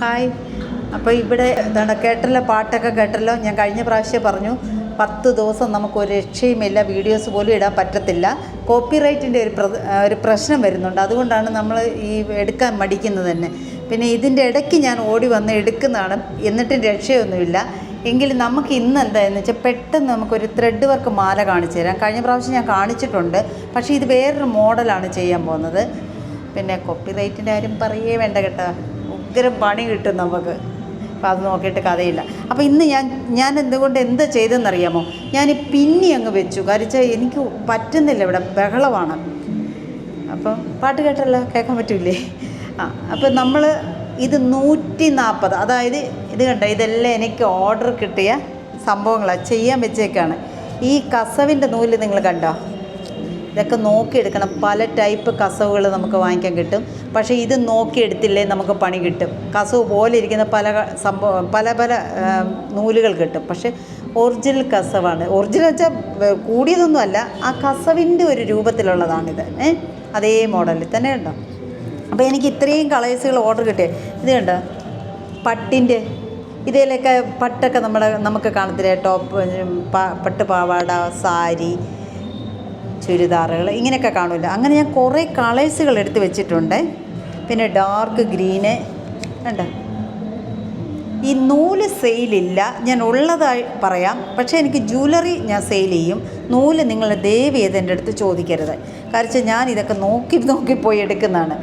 Hi. അപ്പോൾ ഇവിടെ എന്താണ് കേട്ടല്ലോ പാട്ടൊക്കെ കേട്ടല്ലോ. ഞാൻ കഴിഞ്ഞ പ്രാവശ്യം പറഞ്ഞു പത്ത് ദിവസം നമുക്ക് ഒരു രക്ഷയുമില്ല വീഡിയോസ് പോലും ഇടാൻ പറ്റത്തില്ല. കോപ്പിറൈറ്റിന്റെ ഒരു ഒരു പ്രശ്നം വരുന്നുണ്ട്. അതുകൊണ്ടാണ് നമ്മൾ ഈ എടുക്കാൻ മടിക്കുന്നത് തന്നെ. പിന്നെ ഇതിന്റെ ഇടയ്ക്ക് ഞാൻ ഓടി വന്ന് എടുക്കുന്നതാണ് എന്നിട്ടും രക്ഷയൊന്നുമില്ല. എങ്കിലും നമുക്ക് ഇന്ന് എന്താണെന്ന് വെച്ചാൽ പെട്ടെന്ന് നമുക്കൊരു ത്രെഡ് വർക്ക് മാല കാണിച്ചു തരാം. കഴിഞ്ഞ പ്രാവശ്യം ഞാൻ കാണിച്ചിട്ടുണ്ട് പക്ഷേ ഇത് വേറൊരു മോഡലാണ് ചെയ്യാൻ പോകുന്നത്. പിന്നെ കോപ്പിറൈറ്റിന്റെ കാര്യം പറയേ വേണ്ട കേട്ടോ. ഉഗ്രം പണി കിട്ടും നമുക്ക്. അപ്പോൾ അത് നോക്കിയിട്ട് കഥയില്ല. അപ്പോൾ ഇന്ന് ഞാൻ ഞാൻ എന്തുകൊണ്ട് എന്ത് ചെയ്തെന്നറിയാമോ? ഞാൻ പിന്നി അങ്ങ് വെച്ചു. കരിച്ച എനിക്ക് പറ്റുന്നില്ല ഇവിടെ. ബഹളമാണ്. അപ്പം പാട്ട് കേട്ടല്ലോ? കേൾക്കാൻ പറ്റൂലേ ആ അപ്പം നമ്മൾ ഇത് നൂറ്റി നാൽപ്പത് അതായത് ഇത് കണ്ട? ഇതെല്ലാം എനിക്ക് ഓർഡർ കിട്ടിയ സംഭവങ്ങളാണ് ചെയ്യാൻ വെച്ചേക്കാണ്. ഈ കസവിന്റെ നൂൽ നിങ്ങൾ കണ്ടോ? ഇതൊക്കെ നോക്കിയെടുക്കണം. പല ടൈപ്പ് കസവുകൾ നമുക്ക് വാങ്ങിക്കാൻ കിട്ടും. പക്ഷേ ഇത് നോക്കിയെടുത്തില്ലേ നമുക്ക് പണി കിട്ടും. കസവ് പോലെ ഇരിക്കുന്ന പല സംഭവം പല പല നൂലുകൾ കിട്ടും. പക്ഷേ ഒറിജിനൽ കസവാണ്. ഒറിജിനൽ വെച്ചാൽ കൂടിയതൊന്നും അല്ല. ആ കസവിന്റെ ഒരു രൂപത്തിലുള്ളതാണിത്. ഏ? അതേ മോഡലിൽ തന്നെ ഉണ്ടോ അപ്പോൾ എനിക്ക് ഇത്രയും കളേഴ്സുകൾ ഓർഡർ കിട്ടിയത് ഇത് കണ്ടോ? പട്ടിന്റെ. ഇതിലൊക്കെ പട്ടൊക്കെ നമ്മുടെ നമുക്ക് കാണത്തില്ലേ? ടോപ്പ് പട്ട് പാവാട സാരി ചുരിദാറുകൾ ഇങ്ങനെയൊക്കെ കാണുമല്ലോ അങ്ങനെ ഞാൻ കുറേ കളേഴ്സുകൾ എടുത്ത് വെച്ചിട്ടുണ്ട്. പിന്നെ ഡാർക്ക് ഗ്രീന് ഉണ്ട് ഈ നൂൽ സെയിലില്ല ഞാൻ ഉള്ളതായി പറയാം. പക്ഷേ എനിക്ക് ജ്വല്ലറി ഞാൻ സെയിൽ ചെയ്യും. നൂൽ നിങ്ങൾ ദയവ് ചെയ്ത് എന്റെ അടുത്ത് ചോദിക്കരുത്. കാരണം ഞാൻ ഇതൊക്കെ നോക്കി നോക്കി പോയി എടുക്കുന്നതാണ്.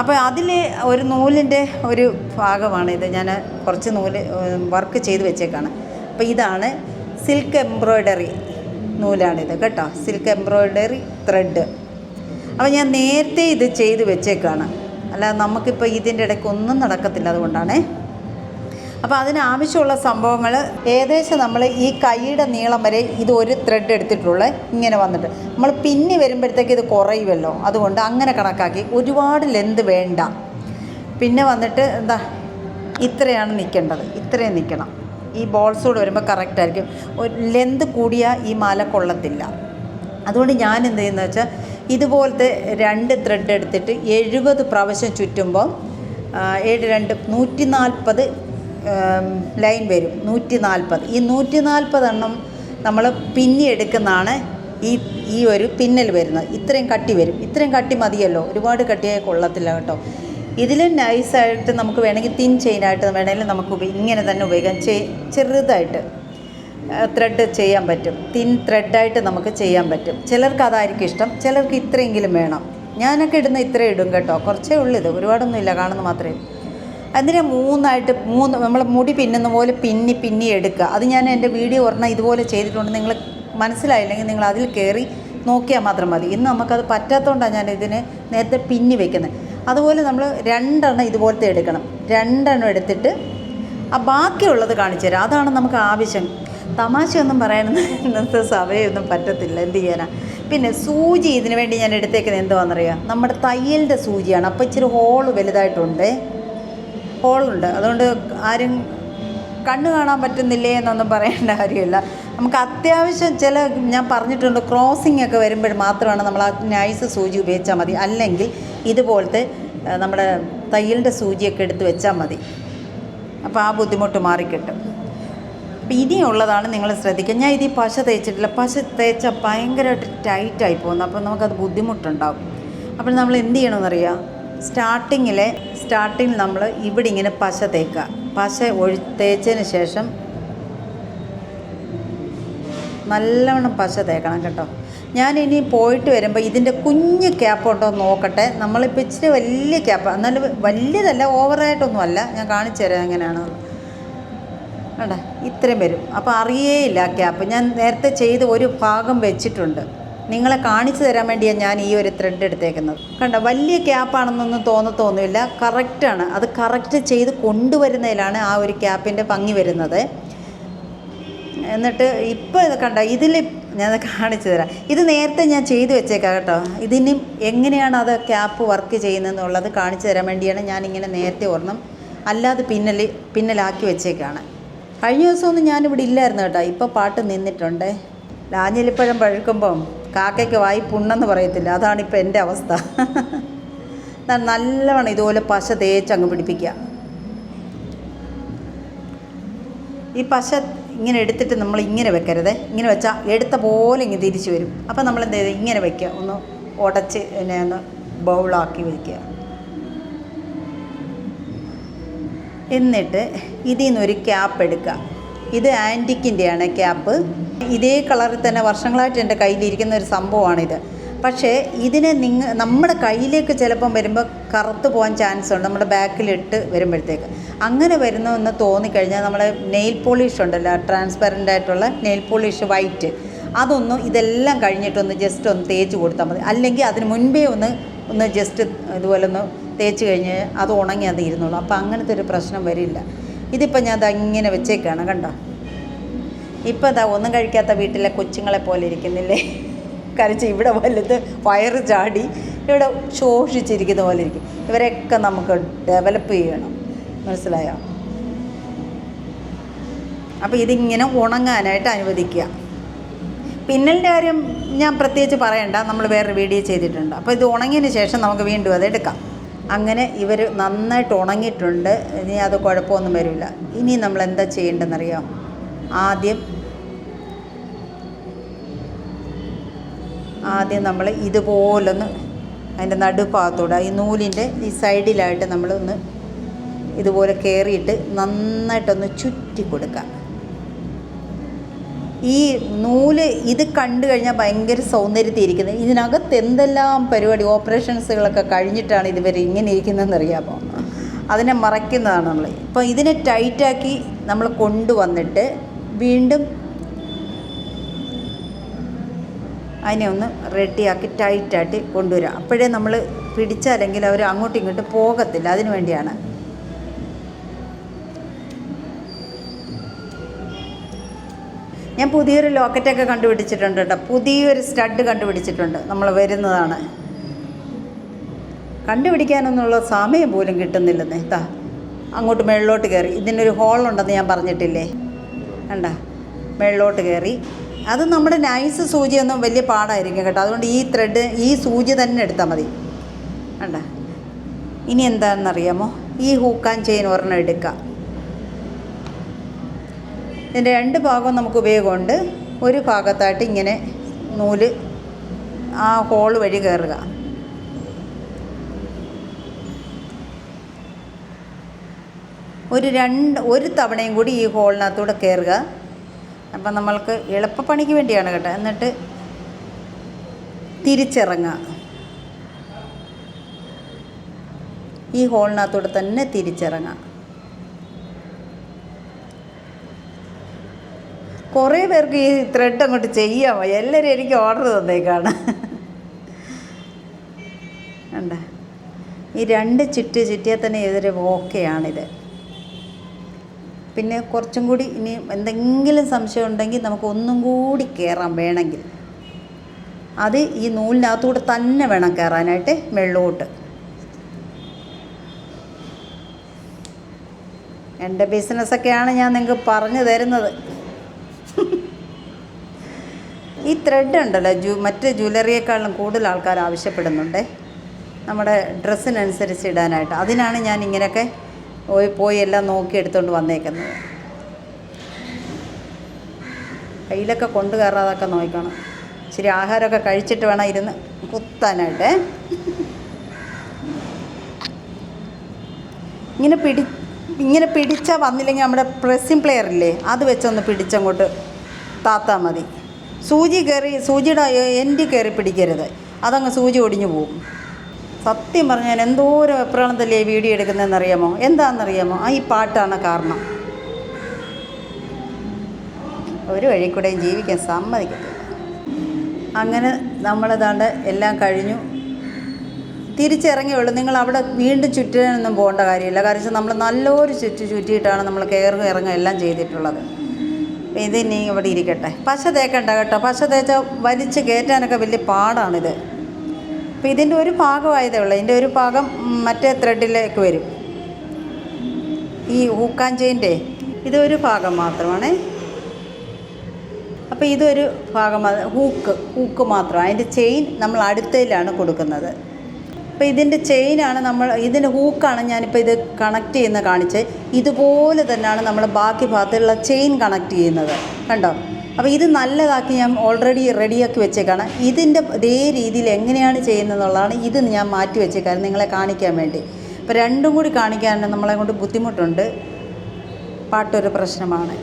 അപ്പോൾ അതിൽ ഒരു നൂലിന്റെ ഒരു ഭാഗമാണ് ഇത്. ഞാൻ കുറച്ച് നൂൽ വർക്ക് ചെയ്ത് വെച്ചേക്കാണ്. അപ്പോൾ ഇതാണ് സിൽക്ക് എംബ്രോയ്ഡറി നൂലാണിത് കേട്ടോ. സിൽക്ക് എംബ്രോയ്ഡറി ത്രെഡ് അപ്പോൾ ഞാൻ നേരത്തെ ഇത് ചെയ്ത് വെച്ചേക്കാണ്. അല്ല നമുക്കിപ്പോൾ ഇതിന്റെ ഇടയ്ക്ക് ഒന്നും നടക്കത്തില്ല അതുകൊണ്ടാണേ. അപ്പോൾ അതിനാവശ്യമുള്ള സംഭവങ്ങൾ ഏകദേശം നമ്മൾ ഈ കൈയുടെ നീളം വരെ ഇത് ഒരു ത്രെഡ് എടുത്തിട്ടുള്ളത് ഇങ്ങനെ വന്നിട്ട്. നമ്മൾ പിന്നി വരുമ്പോഴത്തേക്ക് ഇത് കുറയുമല്ലോ അതുകൊണ്ട് അങ്ങനെ കണക്കാക്കി ഒരുപാട് ലെന്ത് വേണ്ട. പിന്നെ വന്നിട്ട് എന്താ ഇത്രയാണ് നിൽക്കേണ്ടത്. ഇത്രയും നിൽക്കണം. ഈ ബോൾസ് കൂടെ വരുമ്പോൾ കറക്റ്റ് ആയിരിക്കും. ലെന്ത് കൂടിയ ഈ മാല കൊള്ളത്തില്ല. അതുകൊണ്ട് ഞാൻ എന്ത് ചെയ്യുന്നത് വെച്ചാൽ ഇതുപോലത്തെ രണ്ട് ത്രെഡ് എടുത്തിട്ട് എഴുപത് പ്രാവശ്യം ചുറ്റുമ്പോൾ ഏഴ് രണ്ട് നൂറ്റി നാൽപ്പത് ലൈൻ വരും. നൂറ്റി നാൽപ്പത് ഈ നൂറ്റി നാൽപ്പത് എണ്ണം നമ്മൾ പിന്നി എടുക്കുന്നതാണ് ഈ ഈ ഒരു പിന്നൽ വരുന്നത്. ഇത്രയും കട്ടി വരും. ഇത്രയും കട്ടി മതിയല്ലോ. ഒരുപാട് കട്ടിയായി കൊള്ളത്തില്ല കേട്ടോ. ഇതിൽ നൈസായിട്ട് നമുക്ക് വേണമെങ്കിൽ തിൻ ചെയിനായിട്ട് വേണമെങ്കിൽ നമുക്ക് ഇങ്ങനെ തന്നെ ഉപയോഗിക്കാം. ചെറുതായിട്ട് ത്രെഡ് ചെയ്യാൻ പറ്റും. തിൻ ത്രെഡായിട്ട് നമുക്ക് ചെയ്യാൻ പറ്റും. ചിലർക്ക് അതായിരിക്കും ഇഷ്ടം. ചിലർക്ക് ഇത്രയെങ്കിലും വേണം. ഞാനൊക്കെ ഇടുന്ന ഇത്ര ഇടും കേട്ടോ. കുറച്ചേ ഉള്ളൂ ഇത്. ഒരുപാടൊന്നും ഇല്ല കാണുന്ന മാത്രമേ. അതിനെ മൂന്നായിട്ട് മൂന്ന് നമ്മൾ മുടി പിന്നുന്ന പോലെ പിന്നി പിന്നി എടുക്കുക. അത് ഞാൻ എന്റെ വീഡിയോ ഒരെണ്ണം ഇതുപോലെ ചെയ്തിട്ടുണ്ട്. നിങ്ങൾ മനസ്സിലായില്ലെങ്കിൽ നിങ്ങൾ അതിൽ കയറി നോക്കിയാൽ മാത്രം മതി. ഇന്ന് നമുക്കത് പറ്റാത്തതുകൊണ്ടാണ് ഞാൻ ഇതിന് നേരത്തെ പിന്നി വെക്കുന്നത്. അതുപോലെ നമ്മൾ രണ്ടെണ്ണം ഇതുപോലത്തെ എടുക്കണം. രണ്ടെണ്ണം എടുത്തിട്ട് ആ ബാക്കിയുള്ളത് കാണിച്ചു തരാം. അതാണ് നമുക്ക് ആവശ്യം. തമാശയൊന്നും പറയാനൊന്നും ഇന്നത്തെ സമയമൊന്നും പറ്റത്തില്ല. എന്ത് ചെയ്യാനാ? പിന്നെ സൂചി ഇതിന് വേണ്ടി ഞാൻ എടുത്തേക്കുന്നത് എന്തുവാണെന്നറിയാം നമ്മുടെ തയ്യലിന്റെ സൂചിയാണ്. അപ്പോൾ ഇച്ചിരി ഹോൾ വലുതായിട്ടുണ്ട്. ഹോളുണ്ട് അതുകൊണ്ട് ആരും കണ്ണ് കാണാൻ പറ്റുന്നില്ലേ എന്നൊന്നും പറയേണ്ട കാര്യമില്ല. നമുക്ക് അത്യാവശ്യം ചില ഞാൻ പറഞ്ഞിട്ടുണ്ട് ക്രോസിംഗ് ഒക്കെ വരുമ്പോൾ മാത്രമാണ് നമ്മൾ ആ നൈസ് സൂചി ഉപയോഗിച്ചാൽ മതി. അല്ലെങ്കിൽ ഇതുപോലത്തെ നമ്മുടെ തയ്യലിന്റെ സൂചിയൊക്കെ എടുത്ത് വെച്ചാൽ മതി. അപ്പോൾ ആ ബുദ്ധിമുട്ട് മാറിക്കിട്ടും. അപ്പം ഇനിയുള്ളതാണ് നിങ്ങൾ ശ്രദ്ധിക്കുക. ഞാൻ ഇത് ഈ പശ തേച്ചിട്ടില്ല. പശ തേച്ചാൽ ഭയങ്കരമായിട്ട് ടൈറ്റായി പോകുന്നു. അപ്പോൾ നമുക്കത് ബുദ്ധിമുട്ടുണ്ടാകും. അപ്പോൾ നമ്മൾ എന്ത് ചെയ്യണമെന്നറിയാം സ്റ്റാർട്ടിങ്ങിലെ സ്റ്റാർട്ടിങ്ങിൽ നമ്മൾ ഇവിടെ ഇങ്ങനെ പശ തേക്കുക. പശ ഒഴി തേച്ചതിന് ശേഷം നല്ലവണ്ണം പശ തേക്കണം കേട്ടോ. ഞാൻ ഇനി പോയിട്ട് വരുമ്പോൾ ഇതിന്റെ കുഞ്ഞ് ക്യാപ്പ് ഉണ്ടോ എന്ന് നോക്കട്ടെ. നമ്മളിപ്പോൾ ഇച്ചിരി വലിയ ക്യാപ്പ് എന്നാലും വലിയതല്ല ഓവറായിട്ടൊന്നും അല്ല. ഞാൻ കാണിച്ചു തരാം എങ്ങനെയാണ്. വേണ്ട ഇത്രയും വരും. അപ്പോൾ അറിയേയില്ല ആ ക്യാപ്പ് ഞാൻ നേരത്തെ ചെയ്ത് ഒരു ഭാഗം വെച്ചിട്ടുണ്ട്. നിങ്ങളെ കാണിച്ചു തരാൻ വേണ്ടിയാണ് ഞാൻ ഈ ഒരു ത്രെഡ് എടുത്തേക്കുന്നത്. കണ്ട വലിയ ക്യാപ്പാണെന്നൊന്നും തോന്നത്തൊന്നുമില്ല. കറക്റ്റാണ് അത് കറക്റ്റ് ചെയ്ത് കൊണ്ടുവരുന്നതിലാണ് ആ ഒരു ക്യാപ്പിന്റെ ഭംഗി വരുന്നത്. എന്നിട്ട് ഇപ്പോൾ കണ്ട ഇതിൽ ഞാൻ കാണിച്ചു തരാം. ഇത് നേരത്തെ ഞാൻ ചെയ്തു വെച്ചേക്കാം കേട്ടോ. ഇതിന് എങ്ങനെയാണ് അത് ക്യാപ്പ് വർക്ക് ചെയ്യുന്നതെന്നുള്ളത് കാണിച്ചു തരാൻ വേണ്ടിയാണ് ഞാനിങ്ങനെ നേരത്തെ ഓർണം അല്ലാതെ പിന്നൽ പിന്നലാക്കി വെച്ചേക്കാണ്. കഴിഞ്ഞ ദിവസമൊന്നും ഞാനിവിടെ ഇല്ലായിരുന്നു കേട്ടോ. ഇപ്പോൾ പാട്ട് നിന്നിട്ടുണ്ട്. ലാഞ്ഞിലിപ്പഴം പഴുക്കുമ്പം കാക്കയ്ക്ക് വായി പുണ്ണെന്ന് പറയത്തില്ല. അതാണിപ്പോൾ എന്റെ അവസ്ഥ. നല്ലവണ്ണം ഇതുപോലെ പശ തേച്ച് അങ്ങ് പിടിപ്പിക്കുക. ഈ പശ ഇങ്ങനെ എടുത്തിട്ട് നമ്മൾ ഇങ്ങനെ വെക്കരുത്. ഇങ്ങനെ വെച്ചാൽ എടുത്ത പോലെ ഇങ്ങനെ തിരിച്ചു വരും. അപ്പോൾ നമ്മൾ എന്ത് ചെയ്ത്? ഇങ്ങനെ വെക്കുക. ഒന്ന് ഉടച്ച് പിന്നെ ഒന്ന് ബൗളാക്കി വയ്ക്കുക എന്നിട്ട് ഇതിൽ നിന്നൊരു ക്യാപ്പ് എടുക്കുക. ഇത് ആന്റിക്കിന്റെയാണ് ക്യാപ്പ് ഇതേ കളറിൽ തന്നെ വർഷങ്ങളായിട്ട് എന്റെ കയ്യിലിരിക്കുന്ന ഒരു സംഭവമാണിത്. പക്ഷേ ഇതിനെ നിങ്ങൾ നമ്മുടെ കയ്യിലേക്ക് ചിലപ്പം വരുമ്പോൾ കറുത്ത് പോകാൻ ചാൻസ് ഉണ്ട്. നമ്മുടെ ബാക്കിലിട്ട് വരുമ്പോഴത്തേക്ക്. അങ്ങനെ വരുന്നതെന്ന് തോന്നിക്കഴിഞ്ഞാൽ നമ്മൾ നെയിൽ പോളിഷ് ഉണ്ടല്ലോ ട്രാൻസ്പെറന്റ് ആയിട്ടുള്ള നെയിൽ പോളിഷ് വൈറ്റ് അതൊന്നും ഇതെല്ലാം കഴിഞ്ഞിട്ടൊന്ന് ജസ്റ്റ് ഒന്ന് തേച്ച് കൊടുത്താൽ മതി. അല്ലെങ്കിൽ അതിന് മുൻപേ ഒന്ന് ഒന്ന് ജസ്റ്റ് ഇതുപോലെ ഒന്ന് തേച്ച് കഴിഞ്ഞ് അത് ഉണങ്ങി അത് ഇരുന്നുള്ളൂ അപ്പോൾ അങ്ങനത്തെ ഒരു പ്രശ്നം വരില്ല. ഇതിപ്പോൾ ഞാൻ അതങ്ങനെ ഇങ്ങനെ വെച്ചേക്കാണ് കണ്ടോ? ഇപ്പോൾ അതാ ഒന്നും കഴിക്കാത്ത വീട്ടിലെ കൊച്ചുങ്ങളെ പോലെ ഇരിക്കുന്നില്ലേ? കരച്ച് ഇവിടെ വലുത് വയറ് ചാടി ഇവിടെ ശോഷിച്ചിരിക്കുന്ന പോലെ ഇരിക്കും. ഇവരെയൊക്കെ നമുക്ക് ഡെവലപ്പ് ചെയ്യണം. മനസ്സിലായോ? അപ്പോൾ ഇതിങ്ങനെ ഉണങ്ങാനായിട്ട് അനുവദിക്കുക. പിന്നലിന്റെ കാര്യം ഞാൻ പ്രത്യേകിച്ച് പറയണ്ട. നമ്മൾ വേറൊരു വീഡിയോ ചെയ്തിട്ടുണ്ട്. അപ്പോൾ ഇത് ഉണങ്ങിയതിന് ശേഷം നമുക്ക് വീണ്ടും അത് എടുക്കാം. അങ്ങനെ ഇവർ നന്നായിട്ട് ഉണങ്ങിയിട്ടുണ്ട്. ഇനി അത് കുഴപ്പമൊന്നും വരില്ല. ഇനി നമ്മൾ എന്താ ചെയ്യേണ്ടതെന്നറിയാം? ആദ്യം ആദ്യം നമ്മൾ ഇതുപോലൊന്ന് അതിന്റെ നടുഭാഗത്തൂടെ ഈ നൂലിന്റെ ഈ സൈഡിലായിട്ട് നമ്മളൊന്ന് ഇതുപോലെ കയറിയിട്ട് നന്നായിട്ടൊന്ന് ചുറ്റി കൊടുക്കുക. ഈ നൂൽ ഇത് കണ്ടു കഴിഞ്ഞാൽ ഭയങ്കര സൗന്ദര്യത്തിൽ ഇരിക്കുന്നത് ഇതിനകത്ത് എന്തെല്ലാം പരിപാടി ഓപ്പറേഷൻസുകളൊക്കെ കഴിഞ്ഞിട്ടാണ് ഇതുവരെ ഇങ്ങനെ ഇരിക്കുന്നതെന്ന് അറിയാമോ അതിനെ മറയ്ക്കുന്നതാണ് നമ്മൾ. ഇപ്പോൾ ഇതിനെ ടൈറ്റാക്കി നമ്മൾ കൊണ്ടുവന്നിട്ട് വീണ്ടും അതിനെ ഒന്ന് റെഡിയാക്കി ടൈറ്റായിട്ട് കൊണ്ടുവരിക അപ്പോഴേ നമ്മൾ പിടിച്ചാലെങ്കിൽ അവർ അങ്ങോട്ടും ഇങ്ങോട്ടും പോകത്തില്ല. അതിനു വേണ്ടിയാണ്. ഞാൻ പുതിയൊരു ലോക്കറ്റൊക്കെ കണ്ടുപിടിച്ചിട്ടുണ്ട് കേട്ടോ. പുതിയൊരു സ്റ്റഡ് കണ്ടുപിടിച്ചിട്ടുണ്ട് നമ്മൾ വരുന്നതാണ്. കണ്ടുപിടിക്കാനൊന്നുള്ള സമയം പോലും കിട്ടുന്നില്ലെന്നേ. ഇതാ അങ്ങോട്ട് മേളിലോട്ട് കയറി. ഇതിനൊരു ഹോളുണ്ടെന്ന് ഞാൻ പറഞ്ഞിട്ടില്ലേ? കണ്ട മേളിലോട്ട് കയറി. അത് നമ്മുടെ നൈസ് സൂചിയൊന്നും വലിയ പാടായിരിക്കും കേട്ടോ. അതുകൊണ്ട് ഈ ത്രെഡ് ഈ സൂചി തന്നെ എടുത്താൽ മതി. വേണ്ട ഇനി എന്താണെന്നറിയാമോ? ഈ ഹൂക്കാൻ ചെയിൻ ഒരെണ്ണം എടുക്കാം. ഇതിന്റെ രണ്ട് ഭാഗവും നമുക്ക് ഉപയോഗമുണ്ട്. ഒരു ഭാഗത്തായിട്ട് ഇങ്ങനെ നൂൽ ആ ഹോൾ വഴി കയറുക. ഒരു രണ്ട് ഒരു തവണയും കൂടി ഈ ഹോളിനകത്തൂടെ കയറുക. അപ്പം നമ്മൾക്ക് എളുപ്പപ്പണിക്ക് വേണ്ടിയാണ് കേട്ടോ. എന്നിട്ട് തിരിച്ചിറങ്ങുക. ഈ ഹോളിനകത്തൂടെ തന്നെ തിരിച്ചിറങ്ങുക. കുറേ പേർക്ക് ഈ ത്രെഡ് അങ്ങോട്ട് ചെയ്യാമോ എല്ലാവരും എനിക്ക് ഓർഡർ തന്നേക്കാണ്. കണ്ട? ഈ രണ്ട് ചുറ്റ് ചുറ്റിയാൽ തന്നെ ഇതൊരു ഓക്കെയാണിത് പിന്നെ കുറച്ചും കൂടി ഇനി എന്തെങ്കിലും സംശയം ഉണ്ടെങ്കിൽ നമുക്ക് ഒന്നും കൂടി കയറാം വേണമെങ്കിൽ. അത് ഈ നൂലിനകത്തൂടെ തന്നെ വേണം കയറാനായിട്ട് വെള്ളോട്ട് എന്റെ ബിസിനസ്സൊക്കെയാണ് ഞാൻ നിങ്ങൾക്ക് പറഞ്ഞു തരുന്നത്. ഈ ത്രെഡ് ഉണ്ടല്ലോ ജു മറ്റ് ജ്വല്ലറിയേക്കാളും കൂടുതൽ ആൾക്കാർ ആവശ്യപ്പെടുന്നുണ്ട്. നമ്മുടെ ഡ്രസ്സിനനുസരിച്ച് ഇടാനായിട്ട്. അതിനാണ് ഞാൻ ഇങ്ങനെയൊക്കെ പോയി പോയി എല്ലാം നോക്കി എടുത്തുകൊണ്ട് വന്നേക്കുന്നത്. കയ്യിലൊക്കെ കൊണ്ടു കയറാതൊക്കെ നോക്കണം. ഇച്ചിരി ആഹാരമൊക്കെ കഴിച്ചിട്ട് വേണം ഇരുന്ന് കുത്താനായിട്ട്. ഇങ്ങനെ പിടി ഇങ്ങനെ പിടിച്ചാൽ വന്നില്ലെങ്കിൽ നമ്മുടെ പ്രസ്സിംഗ് പ്ലെയർ ഇല്ലേ അത് വെച്ചൊന്ന് പിടിച്ചങ്ങോട്ട് താത്താൽ മതി. സൂചി കയറി സൂചിയുടെ എൻഡി കയറി പിടിക്കരുത്. അതങ്ങ് സൂചി ഒടിഞ്ഞു പോകും. സത്യം പറഞ്ഞാൽ എന്തോരം ഒരു ഈ വീഡിയോ എടുക്കുന്നതെന്ന് അറിയാമോ എന്താണെന്നറിയാമോ? ആ ഈ പാട്ടാണ് കാരണം. ഒരു വഴി കൂടെയും ജീവിക്കാൻ സമ്മതിക്കത്തില്ല. അങ്ങനെ നമ്മളതാണ്ട് എല്ലാം കഴിഞ്ഞു. തിരിച്ചിറങ്ങിയുള്ളൂ. നിങ്ങൾ അവിടെ വീണ്ടും ചുറ്റാനൊന്നും പോകേണ്ട കാര്യമില്ല. കാരണം വെച്ചാൽ നമ്മൾ നല്ലൊരു ചുറ്റു ചുറ്റിയിട്ടാണ് നമ്മൾ കയറുക ഇറങ്ങുക എല്ലാം ചെയ്തിട്ടുള്ളത്. ഇതിനി ഇവിടെ ഇരിക്കട്ടെ. പശ തേക്കണ്ട കേട്ടോ. പശ തേച്ച വലിച്ച് കയറ്റാനൊക്കെ വലിയ പാടാണിത്. അപ്പോൾ ഇതിന്റെ ഒരു ഭാഗമായതേ ഉള്ളൂ. ഇതിന്റെ ഒരു ഭാഗം മറ്റേ ത്രെഡിലേക്ക് വരും. ഈ ഹൂക്കാഞ്ചേന്റെ ഇതൊരു ഭാഗം മാത്രമാണ്. അപ്പോൾ ഇതൊരു ഭാഗം ഹൂക്ക് ഹൂക്ക് മാത്രം. അതിന്റെ ചെയിൻ നമ്മൾ അടുത്തയിലാണ് കൊടുക്കുന്നത്. അപ്പോൾ ഇതിന്റെ ചെയിനാണ് നമ്മൾ ഇതിന്റെ ഹൂക്കാണ് ഞാനിപ്പോൾ ഇത് കണക്ട് ചെയ്യുന്ന കാണിച്ച് ഇതുപോലെ തന്നെയാണ് നമ്മൾ ബാക്കി ഭാഗത്തുള്ള ചെയിൻ കണക്ട് ചെയ്യുന്നത്. കണ്ടോ? അപ്പോൾ ഇത് നല്ലതാക്കി ഞാൻ ഓൾറെഡി റെഡിയാക്കി വെച്ചേക്കാണ്. ഇതിന്റെ ഇതേ രീതിയിൽ എങ്ങനെയാണ് ചെയ്യുന്നതെന്നുള്ളതാണ് ഇത് ഞാൻ മാറ്റി വെച്ചേക്കാൻ നിങ്ങളെ കാണിക്കാൻ വേണ്ടി. അപ്പോൾ രണ്ടും കൂടി കാണിക്കാൻ നമ്മളെ കൊണ്ട് ബുദ്ധിമുട്ടുണ്ട്. പാട്ടൊരു പ്രശ്നമാണ്.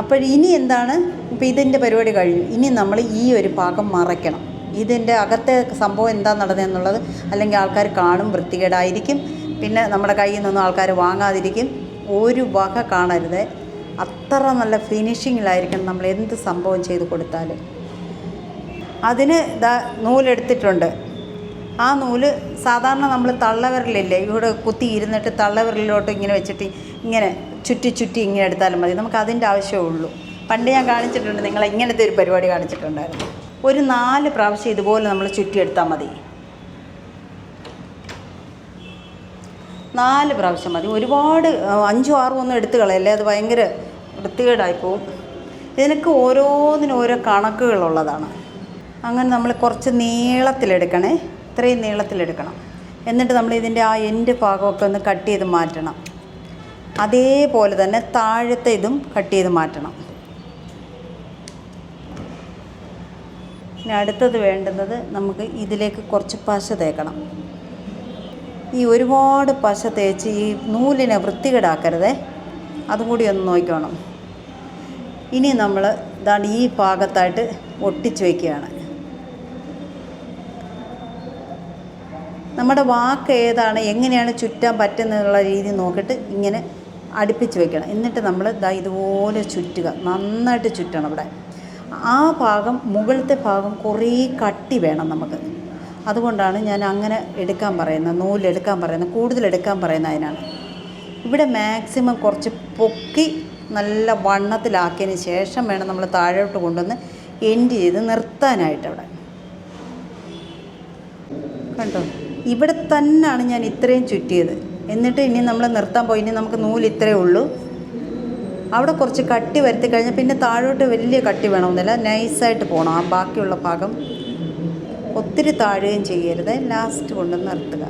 അപ്പോൾ ഇനി എന്താണ്? ഇപ്പോൾ ഇതിന്റെ പരിപാടി കഴിഞ്ഞു. ഇനി നമ്മൾ ഈ ഒരു ഭാഗം മറയ്ക്കണം. ഇതിന്റെ അകത്തെ സംഭവം എന്താ നടന്നതെന്നുള്ളത് അല്ലെങ്കിൽ ആൾക്കാർ കാണും വൃത്തികേടായിരിക്കും. പിന്നെ നമ്മുടെ കയ്യിൽ നിന്നൊന്നും ആൾക്കാർ വാങ്ങാതിരിക്കും. ഒരു വക കാണരുത്. അത്ര നല്ല ഫിനിഷിങ്ങിലായിരിക്കണം നമ്മൾ എന്ത് സംഭവം ചെയ്ത് കൊടുത്താലും. അതിന് ഇതാ നൂലെടുത്തിട്ടുണ്ട്. ആ നൂൽ സാധാരണ നമ്മൾ തള്ളവിരലില്ലേ ഇവിടെ കുത്തി ഇരുന്നിട്ട് തള്ളവിരലിലോട്ട് ഇങ്ങനെ വെച്ചിട്ട് ഇങ്ങനെ ചുറ്റി ചുറ്റി ഇങ്ങനെ എടുത്താലും മതി. നമുക്ക് അതിന്റെ ആവശ്യമേ ഉള്ളൂ. പണ്ട് ഞാൻ കാണിച്ചിട്ടുണ്ട് നിങ്ങൾ ഇങ്ങനത്തെ ഒരു പരിപാടി കാണിച്ചിട്ടുണ്ടായിരുന്നു. ഒരു നാല് പ്രാവശ്യം ഇതുപോലെ നമ്മൾ ചുറ്റി എടുത്താൽ മതി. നാല് പ്രാവശ്യം മതി. ഒരുപാട് അഞ്ചോ ആറും ഒന്നും എടുത്തു കളയല്ലേ? അത് ഭയങ്കര വൃത്തികേടായി പോവും. ഇതിനൊക്കെ ഓരോന്നിനും ഓരോ കണക്കുകളുള്ളതാണ്. അങ്ങനെ നമ്മൾ കുറച്ച് നീളത്തിലെടുക്കണേ. ഇത്രയും നീളത്തിലെടുക്കണം. എന്നിട്ട് നമ്മൾ ഇതിന്റെ ആ എൻഡ് ഭാഗമൊക്കെ ഒന്ന് കട്ട് ചെയ്ത് മാറ്റണം. അതേപോലെ തന്നെ താഴത്തെ ഇതും കട്ട് ചെയ്ത് മാറ്റണം. ഇനി അടുത്തത് വേണ്ടുന്നത് നമുക്ക് ഇതിലേക്ക് കുറച്ച് പശ തേക്കണം. ഈ ഒരുപാട് പശ തേച്ച് ഈ നൂലിനെ വൃത്തികേടാക്കരുതേ. അതും കൂടി ഒന്ന് നോക്കണം ഇനി നമ്മൾ ഇതാണ് ഈ ഭാഗത്തായിട്ട് ഒട്ടിച്ചു വയ്ക്കുകയാണ് നമ്മുടെ വാക്ക് ഏതാണ് എങ്ങനെയാണ് ചുറ്റാൻ പറ്റുന്നുള്ള രീതി നോക്കിയിട്ട് ഇങ്ങനെ അടുപ്പിച്ച് വെക്കണം. എന്നിട്ട് നമ്മൾ ദാ ഇതുപോലെ ചുറ്റുക. നന്നായിട്ട് ചുറ്റണം ഇവിടെ. ആ ഭാഗം മുകളിലത്തെ ഭാഗം കുറേ കട്ടി വേണം നമുക്ക്. അതുകൊണ്ടാണ് ഞാൻ അങ്ങനെ എടുക്കാൻ പറയുന്നത് നൂലെടുക്കാൻ പറയുന്നത് കൂടുതലെടുക്കാൻ പറയുന്നത് അതിനാണ്. ഇവിടെ മാക്സിമം കുറച്ച് പൊക്കി നല്ല വണ്ണത്തിലാക്കിയതിന് ശേഷം വേണം നമ്മൾ താഴോട്ട് കൊണ്ടുവന്ന് എൻഡ് ചെയ്ത് നിർത്താനായിട്ട് അവിടെ. കണ്ടോ? ഇവിടെ തന്നെയാണ് ഞാൻ ഇത്രയും ചുറ്റിയത്. എന്നിട്ട് ഇനി നമ്മൾ നിർത്താൻ പോയി. ഇനി നമുക്ക് നൂൽ ഇത്രയേ ഉള്ളൂ. അവിടെ കുറച്ച് കട്ടി വരുത്തി കഴിഞ്ഞാൽ പിന്നെ താഴോട്ട് വലിയ കട്ടി വേണമെന്നില്ല. നൈസായിട്ട് പോകണം ആ ബാക്കിയുള്ള ഭാഗം ഒത്തിരി താഴുകയും ചെയ്യരുത്. ലാസ്റ്റ് കൊണ്ട് നിർത്തുക.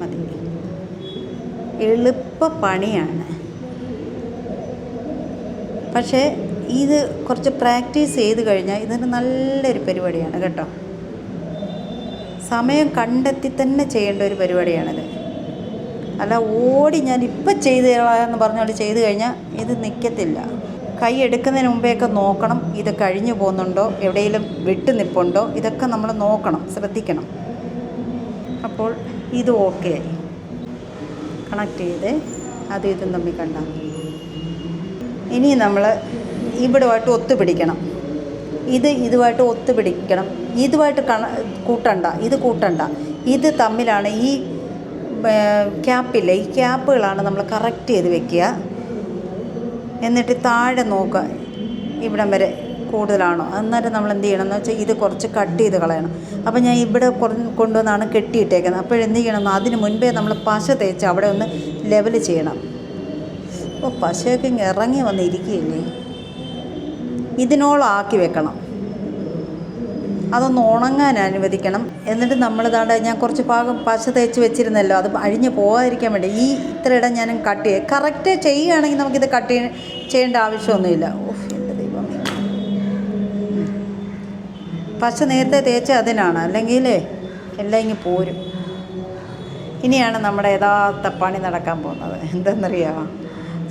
മതി. എളുപ്പ പണിയാണ്. പക്ഷേ ഇത് കുറച്ച് പ്രാക്ടീസ് ചെയ്ത് കഴിഞ്ഞാൽ ഇതൊരു നല്ലൊരു പരിപാടിയാണ് കേട്ടോ. സമയം കണ്ടെത്തി തന്നെ ചെയ്യേണ്ട ഒരു പരിപാടിയാണിത്. അല്ല ഓടി ഞാൻ ഇപ്പം ചെയ്ത് എന്ന് പറഞ്ഞുകൊണ്ട് ചെയ്ത് കഴിഞ്ഞാൽ ഇത് നിൽക്കത്തില്ല കൈ എടുക്കുന്നതിന് മുമ്പേയൊക്കെ നോക്കണം. ഇത് കഴിഞ്ഞു പോകുന്നുണ്ടോ? എവിടെയെങ്കിലും വിട്ടു നിൽപ്പുണ്ടോ? ഇതൊക്കെ നമ്മൾ നോക്കണം ശ്രദ്ധിക്കണം. അപ്പോൾ ഇത് ഓക്കെ ആയി. കണക്ട് ചെയ്ത് അത് ഇതും തമ്മിൽ കണ്ട ഇനി നമ്മൾ ഇവിടുമായിട്ട് ഒത്തുപിടിക്കണം. ഇത് ഇതുമായിട്ട് ഒത്തുപിടിക്കണം. ഇതുമായിട്ട് കണ കൂട്ടണ്ട. ഇത് കൂട്ടണ്ട. ഇത് തമ്മിലാണ് ഈ ക്യാപ്പില്ല ഈ ക്യാപ്പുകളാണ് നമ്മൾ കറക്റ്റ് ചെയ്ത് വെക്കുക. എന്നിട്ട് താഴെ നോക്കുക. ഇവിടം വരെ കൂടുതലാണോ? അന്നേരം നമ്മൾ എന്ത് ചെയ്യണം? എന്ന് വെച്ചാൽ ഇത് കുറച്ച് കട്ട് ചെയ്ത് കളയണം. അപ്പോൾ ഞാൻ ഇവിടെ കൊണ്ടുവന്നാണ് കെട്ടിയിട്ടേക്കുന്നത്. അപ്പോൾ എന്ത് ചെയ്യണം? അതിന് മുൻപേ നമ്മൾ പശ തേച്ച് അവിടെ ഒന്ന് ലെവൽ ചെയ്യണം. അപ്പോൾ പശയൊക്കെ ഇറങ്ങി വന്നിരിക്കുകയില്ലേ? ഇതിനോളാക്കി വെക്കണം. അതൊന്ന് ഉണങ്ങാൻ അനുവദിക്കണം. എന്നിട്ട് നമ്മൾ താണ്ട ഞാൻ കുറച്ച് പാകം പശ തേച്ച് വെച്ചിരുന്നല്ലോ അത് അഴിഞ്ഞ് പോകാതിരിക്കാൻ വേണ്ടി ഈ ഇത്ര ഇടം ഞാൻ കട്ട് ചെയ്യുക കറക്റ്റ് ചെയ്യുകയാണെങ്കിൽ നമുക്കിത് കട്ട് ചെയ്യ ചെയ്യേണ്ട ആവശ്യമൊന്നുമില്ല. ഓഫ് എന്റെ ദൈവമേ. പശ നേരത്തെ തേച്ച അതിനാണ്. അല്ലെങ്കിൽ എല്ലാം ഇങ്ങ് പോരും. ഇനിയാണ് നമ്മുടെ യഥാർത്ഥ പണി നടക്കാൻ പോകുന്നത്. എന്തെന്നറിയാമോ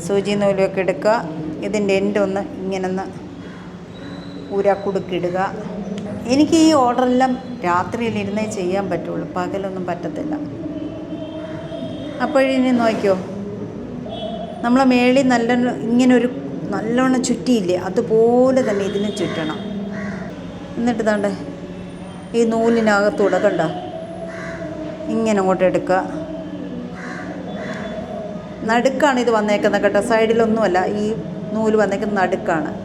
സൂചി നൂലൊക്കെ എടുക്കുക. ഇതിന്റെ എൻഡ് ഒന്ന് ഇങ്ങനെ ഒന്ന് ഊരാക്കുടുക്കിടുക എനിക്ക് ഈ ഓർഡറെല്ലാം രാത്രിയിലിരുന്നേ ചെയ്യാൻ പറ്റുള്ളൂ. പകലൊന്നും പറ്റത്തില്ല. അപ്പോഴിനി നോക്കിയോ? നമ്മളെ മേളിൽ നല്ല ഇങ്ങനൊരു നല്ലോണം ചുറ്റിയില്ലേ? അതുപോലെ തന്നെ ഇതിനെ ചുറ്റണം. എന്നിട്ട് താണ്ടേ ഈ നൂലിനകത്തൂടെ കണ്ട? ഇങ്ങനെ അങ്ങോട്ട് എടുക്കുക. നടുക്കാണ് ഇത് വന്നേക്കുന്നത് കേട്ടോ. സൈഡിലൊന്നുമല്ല. ഈ നൂൽ വന്നേക്കുന്നത് നടുക്കാണ്.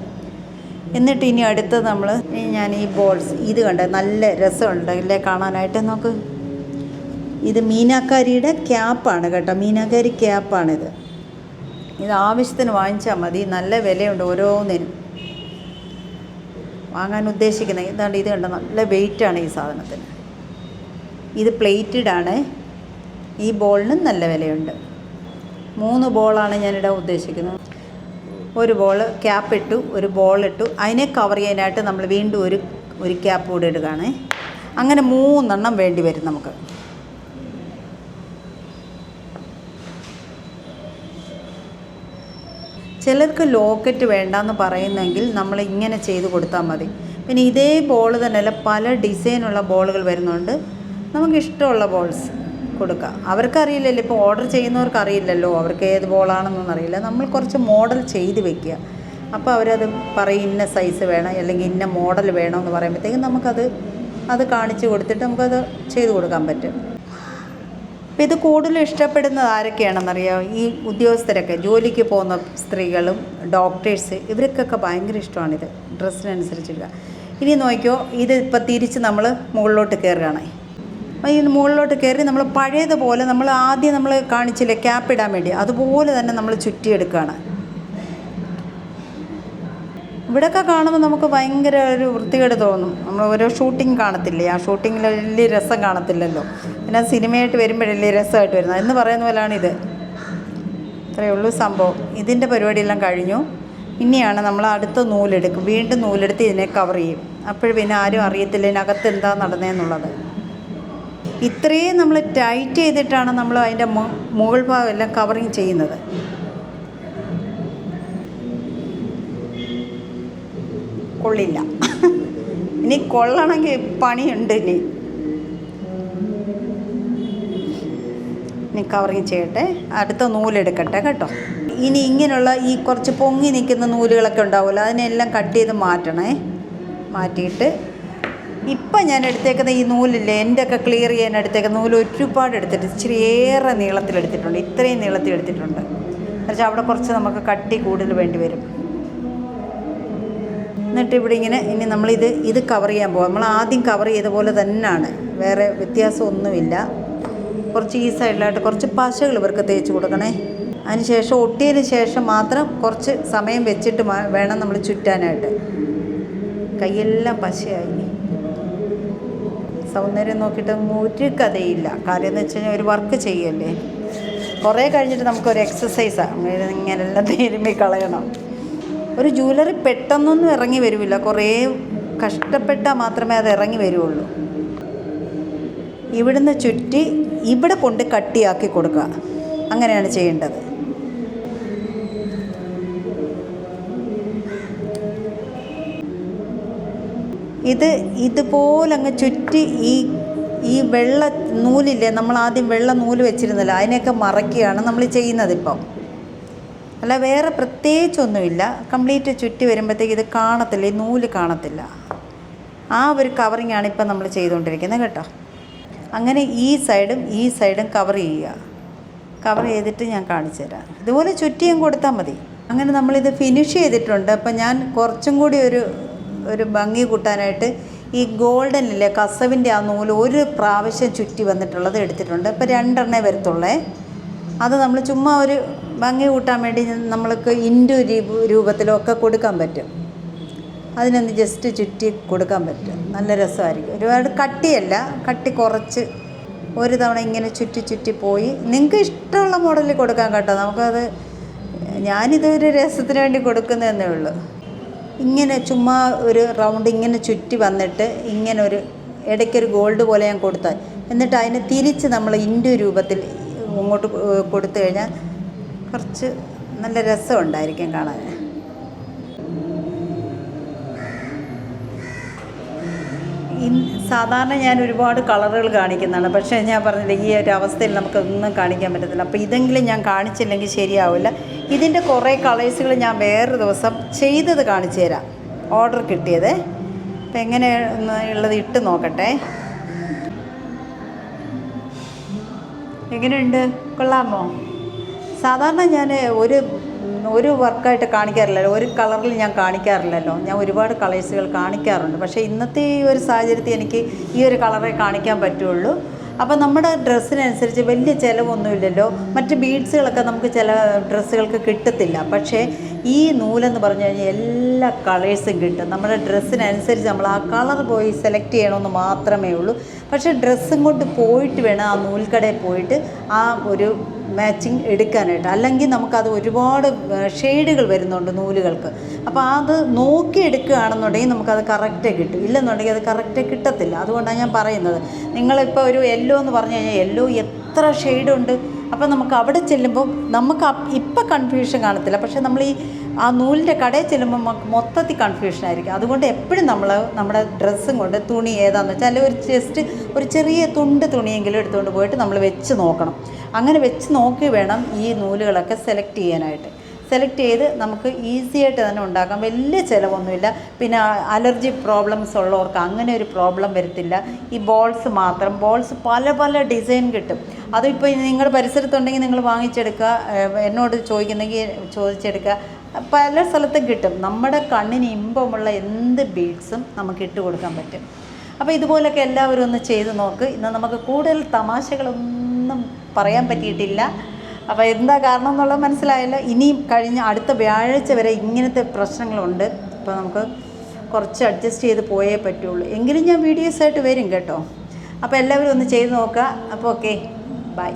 എന്നിട്ട് ഇനി അടുത്ത് നമ്മൾ ഞാൻ ഈ ബോൾസ് ഇത് കണ്ട? നല്ല രസമുണ്ട്. അല്ലേ കാണാനായിട്ട് നോക്ക്. ഇത് മീനാക്കാരിയുടെ ക്യാപ്പാണ് കേട്ടോ. മീനാക്കാരി ക്യാപ്പാണിത്. ഇത് ആവശ്യത്തിന് വാങ്ങിച്ചാൽ മതി. നല്ല വിലയുണ്ട് ഓരോന്നിനും. വാങ്ങാൻ ഉദ്ദേശിക്കുന്നത് ഇതാണ്ട് ഇത് കണ്ട? നല്ല വെയിറ്റാണ് ഈ സാധനത്തിന്. ഇത് പ്ലേറ്റഡ് ആണ്. ഈ ബോളിനും നല്ല വിലയുണ്ട്. മൂന്ന് ബോളാണ് ഞാനിടാൻ ഉദ്ദേശിക്കുന്നത്. ഒരു ബോൾ ക്യാപ്പ് ഇട്ടു ഒരു ബോൾ ഇട്ടു. അതിനെ കവർ ചെയ്യാനായിട്ട് നമ്മൾ വീണ്ടും ഒരു ഒരു ക്യാപ്പ് കൂടെ ഇടുകയാണ് അങ്ങനെ മൂന്നെണ്ണം വേണ്ടി വരും നമുക്ക്. ചിലർക്ക് ലോക്കറ്റ് വേണ്ടാന്ന് പറയുന്നെങ്കിൽ നമ്മൾ ഇങ്ങനെ ചെയ്ത് കൊടുത്താൽ മതി. പിന്നെ ഇതേ ബോൾ തന്നെയല്ല പല ഡിസൈനുള്ള ബോളുകൾ വരുന്നുണ്ട്. നമുക്ക് ഇഷ്ടമുള്ള ബോൾസ് കൊടുക്കാം. അവർക്കറിയില്ലല്ലോ ഇപ്പോൾ ഓർഡർ ചെയ്യുന്നവർക്ക് അറിയില്ലല്ലോ അവർക്ക് ഏത് ബോളാണെന്നൊന്നും അറിയില്ല. നമ്മൾ കുറച്ച് മോഡൽ ചെയ്ത് വെക്കുക. അപ്പോൾ അവരത് പറയും ഇന്ന സൈസ് വേണം അല്ലെങ്കിൽ ഇന്ന മോഡൽ വേണമെന്ന് പറയുമ്പോഴത്തേക്കും നമുക്കത് അത് കാണിച്ച് കൊടുത്തിട്ട് നമുക്കത് ചെയ്തു കൊടുക്കാൻ പറ്റും. അപ്പം ഇത് കൂടുതലും ഇഷ്ടപ്പെടുന്നത് ആരൊക്കെയാണെന്നറിയാമോ ഈ ഉദ്യോഗസ്ഥരൊക്കെ ജോലിക്ക് പോകുന്ന സ്ത്രീകളും ഡോക്ടേഴ്സ് ഇവർക്കൊക്കെ ഭയങ്കര ഇഷ്ടമാണിത്. ഡ്രസ്സിനനുസരിച്ചിടുക ഇനി നോക്കിയോ ഇത് ഇപ്പം തിരിച്ച് നമ്മൾ മുകളിലോട്ട് കയറുകയാണ് ഈ മുകളിലോട്ട് കയറി നമ്മൾ പഴയതുപോലെ നമ്മൾ ആദ്യം നമ്മൾ കാണിച്ചില്ലേ ക്യാപ്പ് ഇടാൻ വേണ്ടി? അതുപോലെ തന്നെ നമ്മൾ ചുറ്റിയെടുക്കുകയാണ് ഇവിടെയൊക്കെ കാണുമ്പോൾ നമുക്ക് ഭയങ്കര ഒരു വൃത്തികേട് തോന്നും. നമ്മൾ ഓരോ ഷൂട്ടിംഗ് കാണത്തില്ലേ? ആ ഷൂട്ടിങ്ങിൽ വലിയ രസം കാണത്തില്ലല്ലോ. പിന്നെ സിനിമയായിട്ട് വരുമ്പോഴല്ലേ രസമായിട്ട് വരുന്നത്. എന്ന് പറയുന്ന ഇത്. ഇത്രയേ ഉള്ളൂ സംഭവം. ഇതിന്റെ പരിപാടിയെല്ലാം കഴിഞ്ഞു. ഇനിയാണ് നമ്മൾ അടുത്ത നൂലെടുക്കും. വീണ്ടും നൂലെടുത്ത് ഇതിനെ കവർ ചെയ്യും. അപ്പോഴും പിന്നെ ആരും അറിയത്തില്ല ഇതിനകത്ത് എന്താ നടന്നതെന്നുള്ളത്. ഇത്രയും നമ്മൾ ടൈറ്റ് ചെയ്തിട്ടാണ് നമ്മൾ അതിന്റെ മുകൾ ഭാഗം എല്ലാം കവറിങ് ചെയ്യുന്നത്. കൊള്ളില്ല. ഇനി കൊള്ളണമെങ്കിൽ പണിയുണ്ട് ഇനി. ഇനി കവറിങ് ചെയ്യട്ടെ. അടുത്ത നൂലെടുക്കട്ടെ കേട്ടോ. ഇനി ഇങ്ങനെയുള്ള ഈ കുറച്ച് പൊങ്ങി നിൽക്കുന്ന നൂലുകളൊക്കെ ഉണ്ടാവുമല്ലോ അതിനെല്ലാം കട്ട് ചെയ്ത് മാറ്റണേ. മാറ്റിയിട്ട് ഇപ്പം ഞാൻ എടുത്തേക്കുന്ന ഈ നൂലില്ലേ എന്റെ ഒക്കെ ക്ലിയർ ചെയ്യാൻ എടുത്തേക്കുന്ന നൂൽ ഒരുപാട് എടുത്തിട്ട് ഇച്ചിരി ഏറെ നീളത്തിലെടുത്തിട്ടുണ്ട് ഇത്രയും നീളത്തിൽ എടുത്തിട്ടുണ്ട്. എന്നുവെച്ചാൽ അവിടെ കുറച്ച് നമുക്ക് കട്ടി കൂടുതൽ വേണ്ടി വരും. എന്നിട്ട് ഇവിടെ ഇങ്ങനെ ഇനി നമ്മളിത് ഇത് കവർ ചെയ്യാൻ പോകാം നമ്മൾ ആദ്യം കവർ ചെയ്ത പോലെ തന്നെയാണ്. വേറെ വ്യത്യാസമൊന്നുമില്ല. കുറച്ച് ഈ സൈഡിലായിട്ട് കുറച്ച് പശകൾ ഇവർക്ക് തേച്ച് കൊടുക്കണേ. അതിനുശേഷം ഒട്ടിയതിന് ശേഷം മാത്രം കുറച്ച് സമയം വെച്ചിട്ട് വേണം നമ്മൾ ചുറ്റാനായിട്ട്. കൈയെല്ലാം പശയായി സൗന്ദര്യം നോക്കിയിട്ട് ഒരു കഥയില്ല. കാര്യം എന്ന് വെച്ച് കഴിഞ്ഞാൽ ഒരു വർക്ക് ചെയ്യല്ലേ? കുറേ കഴിഞ്ഞിട്ട് നമുക്കൊരു എക്സസൈസാണ് ഇങ്ങനെല്ലാം തേരുമ്പി കളയണം. ഒരു ജ്വല്ലറി പെട്ടെന്നൊന്നും ഇറങ്ങി വരുമില്ല കുറേ കഷ്ടപ്പെട്ടാൽ മാത്രമേ അത് ഇറങ്ങി വരുള്ളൂ. ഇവിടുന്ന് ചുറ്റി ഇവിടെ കൊണ്ട് കട്ടിയാക്കി കൊടുക്കുക. അങ്ങനെയാണ് ചെയ്യേണ്ടത്. ഇത് ഇതുപോലെ അങ്ങ് ചുറ്റി ഈ ഈ വെള്ള നൂലില്ലേ നമ്മൾ ആദ്യം വെള്ള നൂൽ വെച്ചിരുന്നല്ലോ അതിനെയൊക്കെ മറയ്ക്കുകയാണ് നമ്മൾ ചെയ്യുന്നത് ഇപ്പം. അല്ല വേറെ പ്രത്യേകിച്ചൊന്നുമില്ല. കംപ്ലീറ്റ് ചുറ്റി വരുമ്പോഴത്തേക്ക് ഇത് കാണത്തില്ല ഈ നൂൽ കാണത്തില്ല. ആ ഒരു കവറിങ് ആണ് ഇപ്പം നമ്മൾ ചെയ്തുകൊണ്ടിരിക്കുന്നത് കേട്ടോ. അങ്ങനെ ഈ സൈഡും ഈ സൈഡും കവർ ചെയ്യുക. കവർ ചെയ്തിട്ട് ഞാൻ കാണിച്ചു തരാം. ഇതുപോലെ ചുറ്റിയും കൊടുത്താൽ മതി. അങ്ങനെ നമ്മളിത് ഫിനിഷ് ചെയ്തിട്ടുണ്ട്. അപ്പം ഞാൻ കുറച്ചും കൂടി ഒരു ഒരു ഭംഗി കൂട്ടാനായിട്ട് ഈ ഗോൾഡൻ ഇല്ലേ കസവിന്റെ ആ നൂൽ ഒരു പ്രാവശ്യം ചുറ്റി വന്നിട്ടുള്ളത് എടുത്തിട്ടുണ്ട്. ഇപ്പം രണ്ടെണ്ണേ വരത്തുള്ളേ. അത് നമ്മൾ ചുമ്മാ ഒരു ഭംഗി കൂട്ടാൻ വേണ്ടി നമ്മൾക്ക് ഇൻഡു രൂപത്തിലൊക്കെ കൊടുക്കാൻ പറ്റും. അതിനൊന്ന് ജസ്റ്റ് ചുറ്റി കൊടുക്കാൻ പറ്റും. നല്ല രസമായിരിക്കും. ഒരുപാട് കട്ടിയല്ല കട്ടി കുറച്ച് ഒരു തവണ ഇങ്ങനെ ചുറ്റി ചുറ്റി പോയി. നിങ്ങൾക്ക് ഇഷ്ടമുള്ള മോഡലിൽ കൊടുക്കാൻ കേട്ടോ. നമുക്കത് ഞാനിതൊരു രസത്തിന് വേണ്ടി കൊടുക്കുന്നതെന്നേ ഉള്ളൂ. ഇങ്ങനെ ചുമ്മാ ഒരു റൗണ്ട് ഇങ്ങനെ ചുറ്റി വന്നിട്ട് ഇങ്ങനെ ഒരു ഇടയ്ക്കൊരു ഗോൾഡ് പോലെ ഞാൻ കൊടുത്താൽ എന്നിട്ട് അതിനെ തിരിച്ച് നമ്മൾ ഇൻഡു രൂപത്തിൽ ഇങ്ങോട്ട് കൊടുത്തു കഴിഞ്ഞാൽ കുറച്ച് നല്ല രസമുണ്ടായിരിക്കും കാണാൻ. സാധാരണ ഞാൻ ഒരുപാട് കളറുകൾ കാണിക്കുന്നതാണ്. പക്ഷേ ഞാൻ പറഞ്ഞില്ല ഈ ഒരു അവസ്ഥയിൽ നമുക്കൊന്നും കാണിക്കാൻ പറ്റത്തില്ല. അപ്പോൾ ഇതെങ്കിലും ഞാൻ കാണിച്ചില്ലെങ്കിൽ ശരിയാവില്ല. ഇതിന്റെ കുറേ കളേഴ്സുകൾ ഞാൻ വേറൊരു ദിവസം ചെയ്തത് കാണിച്ചു തരാം. ഓർഡർ കിട്ടിയത്. അപ്പം എങ്ങനെ ഉള്ളത് ഇട്ട് നോക്കട്ടെ. എങ്ങനെയുണ്ട്? കൊള്ളാമോ? സാധാരണ ഞാൻ ഒരു ഒരു വർക്കായിട്ട് കാണിക്കാറില്ലല്ലോ. ഒരു കളറിൽ ഞാൻ കാണിക്കാറില്ലല്ലോ. ഞാൻ ഒരുപാട് കളേഴ്സുകൾ കാണിക്കാറുണ്ട്. പക്ഷേ ഇന്നത്തെ ഈ ഒരു സാഹചര്യത്തിൽ എനിക്ക് ഈ ഒരു കളറേ കാണിക്കാൻ പറ്റുള്ളൂ. അപ്പോൾ നമ്മുടെ ഡ്രസ്സിനനുസരിച്ച് വലിയ ചിലവൊന്നുമില്ലല്ലോ. മറ്റ് ബീഡ്സുകളൊക്കെ നമുക്ക് ചില ഡ്രസ്സുകൾക്ക് കിട്ടത്തില്ല. പക്ഷേ ഈ നൂലെന്ന് പറഞ്ഞു കഴിഞ്ഞാൽ എല്ലാ കളേഴ്സും കിട്ടും. നമ്മുടെ ഡ്രസ്സിനനുസരിച്ച് നമ്മൾ ആ കളർ പോയി സെലക്ട് ചെയ്യണമെന്ന് മാത്രമേ ഉള്ളൂ. പക്ഷേ ഡ്രസ്സും കൊണ്ട് പോയിട്ട് വേണം ആ നൂൽക്കടയിൽ പോയിട്ട് ആ ഒരു മാച്ചിങ് എടുക്കാനായിട്ട്. അല്ലെങ്കിൽ നമുക്കത് ഒരുപാട് ഷെയ്ഡുകൾ വരുന്നുണ്ട് നൂലുകൾക്ക്. അപ്പോൾ അത് നോക്കി എടുക്കുകയാണെന്നുണ്ടെങ്കിൽ നമുക്കത് കറക്റ്റ് കിട്ടും. ഇല്ലെന്നുണ്ടെങ്കിൽ അത് കറക്റ്റ് കിട്ടത്തില്ല. അതുകൊണ്ടാണ് ഞാൻ പറയുന്നത്. നിങ്ങളിപ്പോൾ ഒരു യെല്ലോ എന്ന് പറഞ്ഞു കഴിഞ്ഞാൽ യെല്ലോ എത്ര ഷെയ്ഡുണ്ട് അപ്പോൾ നമുക്ക് അവിടെ ചെല്ലുമ്പോൾ നമുക്ക് ഇപ്പം കൺഫ്യൂഷൻ കാണത്തില്ല. പക്ഷേ നമ്മൾ ഈ ആ നൂലിന്റെ കടയിൽ ചെല്ലുമ്പോൾ നമുക്ക് മൊത്തത്തിൽ കൺഫ്യൂഷൻ ആയിരിക്കും. അതുകൊണ്ട് എപ്പോഴും നമ്മൾ നമ്മുടെ ഡ്രസ്സും കൊണ്ട് തുണി ഏതാണെന്ന് വെച്ചാൽ അല്ലെങ്കിൽ ഒരു ജസ്റ്റ് ഒരു ചെറിയ തുണ്ട് തുണിയെങ്കിലും എടുത്തുകൊണ്ട് പോയിട്ട് നമ്മൾ വെച്ച് നോക്കണം. അങ്ങനെ വെച്ച് നോക്കി വേണം ഈ നൂലുകളൊക്കെ സെലക്ട് ചെയ്യാനായിട്ട്. സെലക്ട് ചെയ്ത് നമുക്ക് ഈസി ആയിട്ട് തന്നെ ഉണ്ടാക്കാം. വലിയ ചിലവൊന്നുമില്ല. പിന്നെ അലർജി പ്രോബ്ലംസ് ഉള്ളവർക്ക് അങ്ങനെ ഒരു പ്രോബ്ലം വരത്തില്ല. ഈ ബോൾസ് മാത്രം. ബോൾസ് പല പല ഡിസൈൻ കിട്ടും. അതിപ്പോൾ നിങ്ങൾ പരിസരത്തുണ്ടെങ്കിൽ നിങ്ങൾ വാങ്ങിച്ചെടുക്കുക. എന്നോട് ചോദിക്കുന്നെങ്കിൽ ചോദിച്ചെടുക്കുക. പല സ്ഥലത്തും കിട്ടും. നമ്മുടെ കണ്ണിന് ഇമ്പമുള്ള എന്ത് ബീഡ്സും നമുക്ക് ഇട്ട് കൊടുക്കാൻ പറ്റും. അപ്പോൾ ഇതുപോലൊക്കെ എല്ലാവരും ഒന്ന് ചെയ്ത് നോക്ക്. ഇന്ന് നമുക്ക് കൂടുതൽ തമാശകളൊന്നും പറയാൻ പറ്റിയിട്ടില്ല. അപ്പോൾ എന്താ കാരണം എന്നുള്ളത് മനസ്സിലായല്ലോ. ഇനിയും കഴിഞ്ഞ അടുത്ത വ്യാഴാഴ്ച വരെ ഇങ്ങനത്തെ പ്രശ്നങ്ങളുണ്ട്. അപ്പോൾ നമുക്ക് കുറച്ച് അഡ്ജസ്റ്റ് ചെയ്ത് പോയേ പറ്റുള്ളൂ. എങ്കിലും ഞാൻ വീഡിയോസായിട്ട് വരും കേട്ടോ. അപ്പോൾ എല്ലാവരും ഒന്ന് ചെയ്ത് നോക്കുക. അപ്പോൾ ഓക്കെ ബൈ